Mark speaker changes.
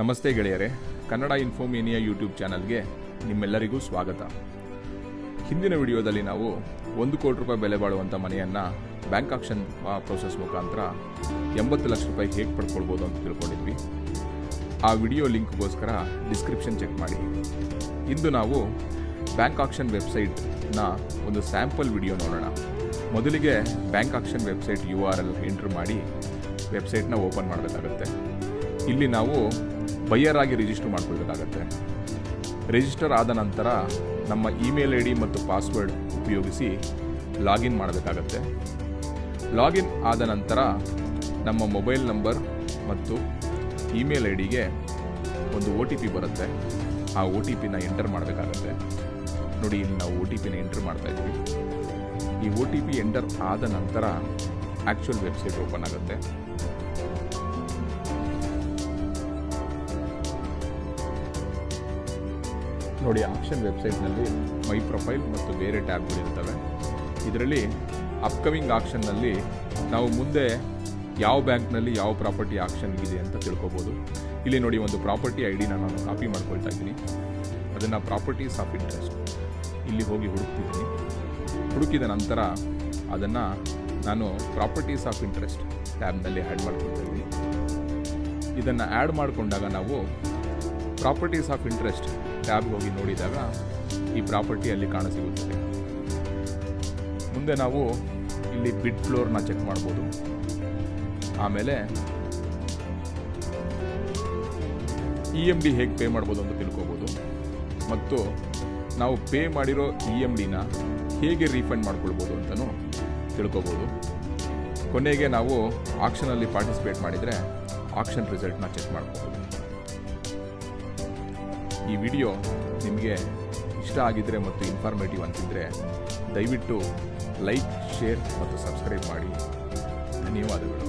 Speaker 1: ನಮಸ್ತೆ ಗೆಳೆಯರೆ, ಕನ್ನಡ ಇನ್ಫೋಮೇನಿಯಾ ಯೂಟ್ಯೂಬ್ ಚಾನಲ್ಗೆ ನಿಮ್ಮೆಲ್ಲರಿಗೂ ಸ್ವಾಗತ. ಹಿಂದಿನ ವಿಡಿಯೋದಲ್ಲಿ ನಾವು ಒಂದು ಕೋಟಿ ರೂಪಾಯಿ ಬೆಲೆ ಬಾಳುವಂಥ ಮನೆಯನ್ನು ಬ್ಯಾಂಕ್ ಆಕ್ಷನ್ ಪ್ರೋಸೆಸ್ ಮುಖಾಂತರ ಎಂಬತ್ತು ಲಕ್ಷ ರೂಪಾಯಿ ಹೇಗೆ ಪಡ್ಕೊಳ್ಬೋದು ಅಂತ ತಿಳ್ಕೊಂಡಿದ್ವಿ. ಆ ವಿಡಿಯೋ ಲಿಂಕ್ಗೋಸ್ಕರ ಡಿಸ್ಕ್ರಿಪ್ಷನ್ ಚೆಕ್ ಮಾಡಿ. ಇಂದು ನಾವು ಬ್ಯಾಂಕ್ ಆಕ್ಷನ್ ವೆಬ್ಸೈಟ್ನ ಒಂದು ಸ್ಯಾಂಪಲ್ ವಿಡಿಯೋ ನೋಡೋಣ. ಮೊದಲಿಗೆ bank auction website U R L enter ಮಾಡಿ ವೆಬ್ಸೈಟ್ನ ಓಪನ್ ಮಾಡಬೇಕಾಗತ್ತೆ. ಇಲ್ಲಿ ನಾವು ಬೈಯರ್ ಆಗಿ ರಿಜಿಸ್ಟರ್ ಮಾಡ್ಕೊಳ್ಬೇಕಾಗತ್ತೆ. ರಿಜಿಸ್ಟರ್ ಆದ ನಂತರ ನಮ್ಮ ಇಮೇಲ್ ಐ ಡಿ ಮತ್ತು ಪಾಸ್ವರ್ಡ್ ಉಪಯೋಗಿಸಿ ಲಾಗಿನ್ ಮಾಡಬೇಕಾಗತ್ತೆ. ಲಾಗಿನ್ ಆದ ನಂತರ ನಮ್ಮ ಮೊಬೈಲ್ ನಂಬರ್ ಮತ್ತು ಇಮೇಲ್ ಐ ಡಿಗೆ ಒಂದು ಒ ಟಿ ಪಿ ಬರುತ್ತೆ. ಆ ಒ ಟಿ ಪಿನ ಎಂಟರ್ ಮಾಡಬೇಕಾಗತ್ತೆ. ನೋಡಿ, ಇಲ್ಲಿ ನಾವು ಒ ಟಿ ಪಿನ ಎಂಟರ್ ಮಾಡ್ತಾ ಇದ್ವಿ ಈ ಒ ಟಿ ಪಿ ಎಂಟರ್ ಆದ ನಂತರ ಆ್ಯಕ್ಚುಯಲ್ ವೆಬ್ಸೈಟ್ ಓಪನ್ ಆಗುತ್ತೆ. ನೋಡಿ ಆಕ್ಷನ್ ವೆಬ್ಸೈಟ್ನಲ್ಲಿ ಮೈ ಪ್ರೊಫೈಲ್ ಮತ್ತು ಬೇರೆ ಟ್ಯಾಬ್ಗಳಿರ್ತವೆ ಇದರಲ್ಲಿ ಅಪ್ಕಮಿಂಗ್ ಆಕ್ಷನ್ನಲ್ಲಿ ನಾವು ಮುಂದೆ ಯಾವ ಬ್ಯಾಂಕ್ನಲ್ಲಿ ಯಾವ ಪ್ರಾಪರ್ಟಿ ಆಕ್ಷನ್ ಇದೆ ಅಂತ ತಿಳ್ಕೊಬೋದು. ಇಲ್ಲಿ ನೋಡಿ, ಒಂದು ಪ್ರಾಪರ್ಟಿ ಐ ಡಿನ ನಾನು ಕಾಪಿ ಮಾಡ್ಕೊಳ್ತಾ ಇದ್ದೀನಿ. ಅದನ್ನು ಪ್ರಾಪರ್ಟೀಸ್ ಆಫ್ ಇಂಟ್ರೆಸ್ಟ್. ಇಲ್ಲಿ ಹೋಗಿ ಹುಡುಕ್ತಿದ್ದೀನಿ. ಹುಡುಕಿದ ನಂತರ ಅದನ್ನು ನಾನು ಪ್ರಾಪರ್ಟೀಸ್ ಆಫ್ ಇಂಟ್ರೆಸ್ಟ್ ಟ್ಯಾಬ್ನಲ್ಲಿ ಆ್ಯಡ್ ಮಾಡ್ಕೊಳ್ತಾ ಇದ್ದೀನಿ. ಇದನ್ನು ಆ್ಯಡ್ ಮಾಡಿಕೊಂಡಾಗ ನಾವು ಪ್ರಾಪರ್ಟೀಸ್ ಆಫ್ ಇಂಟ್ರೆಸ್ಟ್ ಟ್ಯಾಬ್ಗೆ ಹೋಗಿ ನೋಡಿದಾಗ ಈ ಪ್ರಾಪರ್ಟಿ ಅಲ್ಲಿ ಕಾಣಸಿಗುತ್ತದೆ ಮುಂದೆ ನಾವು ಇಲ್ಲಿ ಬಿಡ್ ಫ್ಲೋರ್ನ ಚೆಕ್ ಮಾಡ್ಬೋದು. ಆಮೇಲೆ ಇ ಎಂ ಡಿ ಹೇಗೆ ಪೇ ಮಾಡ್ಬೋದು ಅಂತ ತಿಳ್ಕೊಬೋದು. ಮತ್ತು ನಾವು ಪೇ ಮಾಡಿರೋ ಇ ಎಂ ಡಿನ ಹೇಗೆ ರೀಫಂಡ್ ಮಾಡ್ಕೊಳ್ಬೋದು ಅಂತಲೂ ತಿಳ್ಕೊಬೋದು. ಕೊನೆಗೆ ನಾವು ಆಕ್ಷನಲ್ಲಿ ಪಾರ್ಟಿಸಿಪೇಟ್ ಮಾಡಿದರೆ ಆಕ್ಷನ್ ರಿಸಲ್ಟ್ನ ಚೆಕ್ ಮಾಡ್ಬೋದು. ಈ ವಿಡಿಯೋ ನಿಮಗೆ ಇಷ್ಟ ಆಗಿದ್ದರೆ ಮತ್ತು ಇನ್ಫಾರ್ಮೇಟಿವ್ ಅಂತಿದ್ದರೆ ದಯವಿಟ್ಟು ಲೈಕ್ ಶೇರ್ ಮತ್ತು ಸಬ್ಸ್ಕ್ರೈಬ್ ಮಾಡಿ. ಧನ್ಯವಾದಗಳು.